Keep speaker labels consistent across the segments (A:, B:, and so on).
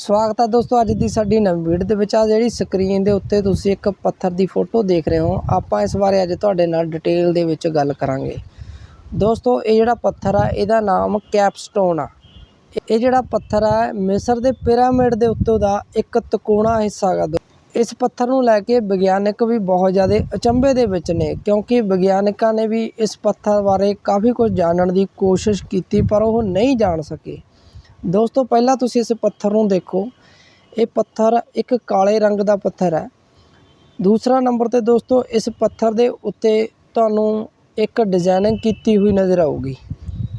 A: ਸਵਾਗਤ ਹੈ ਦੋਸਤੋ, ਅੱਜ ਦੀ ਸਾਡੀ ਨਵੀਂ ਵੀਡੀਓ ਦੇ ਵਿੱਚ ਆ ਜਿਹੜੀ ਸਕਰੀਨ ਦੇ ਉੱਤੇ ਤੁਸੀਂ ਇੱਕ ਪੱਥਰ ਦੀ ਫੋਟੋ ਦੇਖ ਰਹੇ ਹੋ। ਆਪਾਂ ਇਸ ਬਾਰੇ ਅੱਜ ਤੁਹਾਡੇ ਨਾਲ ਡਿਟੇਲ ਦੇ ਵਿੱਚ ਗੱਲ ਕਰਾਂਗੇ। ਦੋਸਤੋ, ਇਹ ਜਿਹੜਾ ਪੱਥਰ ਆ, ਇਹਦਾ ਨਾਮ ਕੈਪਸਟੋਨ ਆ। ਇਹ ਜਿਹੜਾ ਪੱਥਰ ਆ, ਮਿਸਰ ਦੇ ਪਿਰਾਮਿਡ ਦੇ ਉੱਤੇ ਦਾ ਇੱਕ ਤਕੋਣਾ ਹਿੱਸਾ ਗਾ ਇਸ ਪੱਥਰ ਨੂੰ ਲੈ ਕੇ ਵਿਗਿਆਨਕ ਵੀ ਬਹੁਤ ਜ਼ਿਆਦਾ ਅਚੰਭੇ ਦੇ ਵਿੱਚ ਨੇ, ਕਿਉਂਕਿ ਵਿਗਿਆਨਕਾਂ ਨੇ ਵੀ ਇਸ ਪੱਥਰ ਬਾਰੇ ਕਾਫੀ ਕੁਝ ਜਾਣਨ ਦੀ ਕੋਸ਼ਿਸ਼ ਕੀਤੀ, ਪਰ ਉਹ ਨਹੀਂ ਜਾਣ ਸਕੇ। ਦੋਸਤੋ, ਪਹਿਲਾਂ ਤੁਸੀਂ ਇਸ ਪੱਥਰ ਨੂੰ ਦੇਖੋ। ਇਹ ਪੱਥਰ ਇੱਕ ਕਾਲੇ ਰੰਗ ਦਾ ਪੱਥਰ ਹੈ। ਦੂਸਰਾ ਨੰਬਰ ਤੇ ਦੋਸਤੋ, ਇਸ ਪੱਥਰ ਦੇ ਉੱਤੇ ਤੁਹਾਨੂੰ ਇੱਕ ਡਿਜ਼ਾਈਨਿੰਗ ਕੀਤੀ ਹੋਈ ਨਜ਼ਰ ਆਊਗੀ,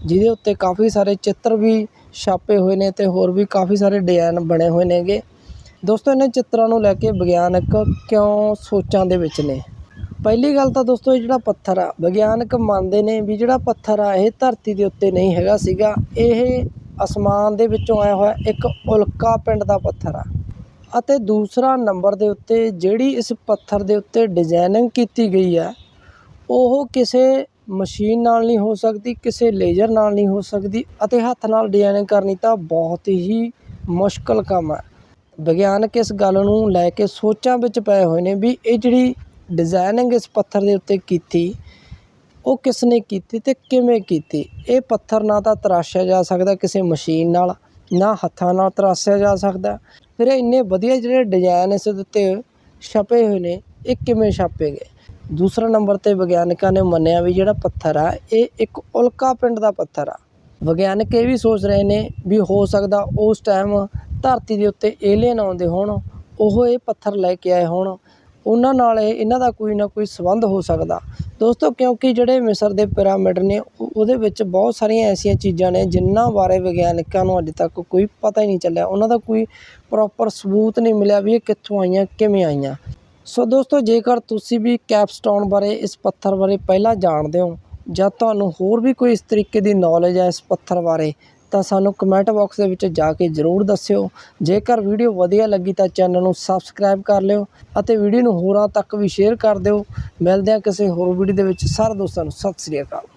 A: ਜਿਹਦੇ ਉੱਤੇ ਕਾਫੀ ਸਾਰੇ ਚਿੱਤਰ ਵੀ ਛਾਪੇ ਹੋਏ ਨੇ ਤੇ ਹੋਰ ਵੀ ਕਾਫੀ ਸਾਰੇ ਡਿਜ਼ਾਈਨ ਬਣੇ ਹੋਏ ਨੇਗੇ। ਦੋਸਤੋ, ਇਹਨਾਂ ਚਿੱਤਰਾਂ ਨੂੰ ਲੈ ਕੇ ਵਿਗਿਆਨਕ ਕਿਉਂ ਸੋਚਾਂ ਦੇ ਵਿੱਚ ਨੇ? ਪਹਿਲੀ ਗੱਲ ਤਾਂ ਦੋਸਤੋ, ਇਹ ਜਿਹੜਾ ਪੱਥਰ ਆ, ਵਿਗਿਆਨਕ ਮੰਨਦੇ ਨੇ ਵੀ ਜਿਹੜਾ ਪੱਥਰ ਆ, ਇਹ ਧਰਤੀ ਦੇ ਉੱਤੇ ਨਹੀਂ ਹੈਗਾ ਸੀਗਾ। ਇਹ ਅਸਮਾਨ ਦੇ ਵਿੱਚੋਂ ਆਇਆ ਹੋਇਆ ਇੱਕ ਉਲਕਾ ਪਿੰਡ ਦਾ ਪੱਥਰ ਆ। ਅਤੇ ਦੂਸਰਾ ਨੰਬਰ ਦੇ ਉੱਤੇ ਜਿਹੜੀ ਇਸ ਪੱਥਰ ਦੇ ਉੱਤੇ ਡਿਜ਼ਾਈਨਿੰਗ ਕੀਤੀ ਗਈ ਹੈ, ਉਹ ਕਿਸੇ ਮਸ਼ੀਨ ਨਾਲ ਨਹੀਂ ਹੋ ਸਕਦੀ, ਕਿਸੇ ਲੇਜ਼ਰ ਨਾਲ ਨਹੀਂ ਹੋ ਸਕਦੀ ਅਤੇ ਹੱਥ ਨਾਲ ਡਿਜ਼ਾਈਨਿੰਗ ਕਰਨੀ ਤਾਂ ਬਹੁਤ ਹੀ ਮੁਸ਼ਕਲ ਕੰਮ ਹੈ। ਵਿਗਿਆਨਕ ਇਸ ਗੱਲ ਨੂੰ ਲੈ ਕੇ ਸੋਚਾਂ ਵਿੱਚ ਪਏ ਹੋਏ ਨੇ ਵੀ ਇਹ ਜਿਹੜੀ ਡਿਜ਼ਾਈਨਿੰਗ ਇਸ ਪੱਥਰ ਦੇ ਉੱਤੇ ਕੀਤੀ ਉਹ ਕਿਸ ਨੇ ਕੀਤੀ ਤੇ ਕਿਵੇਂ ਕੀਤੀ? ਇਹ ਪੱਥਰ ਨਾ ਤਾਂ ਤਰਾਸ਼ਿਆ ਜਾ ਸਕਦਾ ਕਿਸੇ ਮਸ਼ੀਨ ਨਾਲ, ਨਾ ਹੱਥਾਂ ਨਾਲ ਤਰਾਸ਼ਿਆ ਜਾ ਸਕਦਾ। ਫਿਰ ਇਹ ਇੰਨੇ ਵਧੀਆ ਜਿਹੜੇ ਡਿਜ਼ਾਈਨ ਇਸ ਦੇ ਉੱਤੇ ਛਪੇ ਹੋਏ ਨੇ, ਇਹ ਕਿਵੇਂ ਛਾਪੇ ਗਏ? ਦੂਸਰਾ ਨੰਬਰ ਤੇ ਵਿਗਿਆਨਕਾਂ ਨੇ ਮੰਨਿਆ ਵੀ ਜਿਹੜਾ ਪੱਥਰ ਆ, ਇਹ ਇੱਕ ਉਲਕਾ ਪਿੰਡ ਦਾ ਪੱਥਰ ਆ। ਵਿਗਿਆਨਕ ਇਹ ਵੀ ਸੋਚ ਰਹੇ ਨੇ ਵੀ ਹੋ ਸਕਦਾ ਉਸ ਟਾਈਮ ਧਰਤੀ ਦੇ ਉੱਤੇ ਏਲੀਅਨ ਆਉਂਦੇ ਹੋਣ, ਉਹ ਇਹ ਪੱਥਰ ਲੈ ਕੇ ਆਏ ਹੋਣ। ਉਹਨਾਂ ਨਾਲ ਇਹ, ਇਹਨਾਂ ਦਾ ਕੋਈ ਨਾ ਕੋਈ ਸੰਬੰਧ ਹੋ ਸਕਦਾ। ਦੋਸਤੋ, ਕਿਉਂਕਿ ਜਿਹੜੇ ਮਿਸਰ ਦੇ ਪਿਰਾਮਿਡ ਨੇ ਉਹਦੇ ਵਿੱਚ ਬਹੁਤ ਸਾਰੀਆਂ ਐਸੀਆਂ ਚੀਜ਼ਾਂ ਨੇ, ਜਿਨ੍ਹਾਂ ਬਾਰੇ ਵਿਗਿਆਨਕਾਂ ਨੂੰ ਅੱਜ ਤੱਕ ਕੋਈ ਪਤਾ ਹੀ ਨਹੀਂ ਚੱਲਿਆ। ਉਹਨਾਂ ਦਾ ਕੋਈ ਪ੍ਰੋਪਰ ਸਬੂਤ ਨਹੀਂ ਮਿਲਿਆ ਵੀ ਇਹ ਕਿੱਥੋਂ ਆਈਆਂ, ਕਿਵੇਂ ਆਈਆਂ। ਸੋ ਦੋਸਤੋ, ਜੇਕਰ ਤੁਸੀਂ ਵੀ ਕੈਪਸਟੋਨ ਬਾਰੇ, ਇਸ ਪੱਥਰ ਬਾਰੇ ਪਹਿਲਾਂ ਜਾਣਦੇ ਹੋ, ਜਾਂ ਤੁਹਾਨੂੰ ਹੋਰ ਵੀ ਕੋਈ ਇਸ ਤਰੀਕੇ ਦੀ ਨੌਲੇਜ ਹੈ ਇਸ ਪੱਥਰ ਬਾਰੇ ਤਾਂ ਸਾਨੂੰ ਕਮੈਂਟ ਬਾਕਸ ਦੇ ਵਿੱਚ ਜਾ ਕੇ ਜ਼ਰੂਰ ਦੱਸਿਓ। ਜੇਕਰ ਵੀਡੀਓ ਵਧੀਆ ਲੱਗੀ ਤਾਂ ਚੈਨਲ ਨੂੰ ਸਬਸਕ੍ਰਾਈਬ ਕਰ ਲਿਓ ਅਤੇ ਵੀਡੀਓ ਨੂੰ ਹੋਰਾਂ ਤੱਕ ਵੀ ਸ਼ੇਅਰ ਕਰ ਦਿਓ। ਮਿਲਦੇ ਹਾਂ ਕਿਸੇ ਹੋਰ ਵੀਡੀਓ ਦੇ ਵਿੱਚ। ਸਾਰੇ ਦੋਸਤਾਂ ਨੂੰ ਸਤਿ ਸ੍ਰੀ ਅਕਾਲ।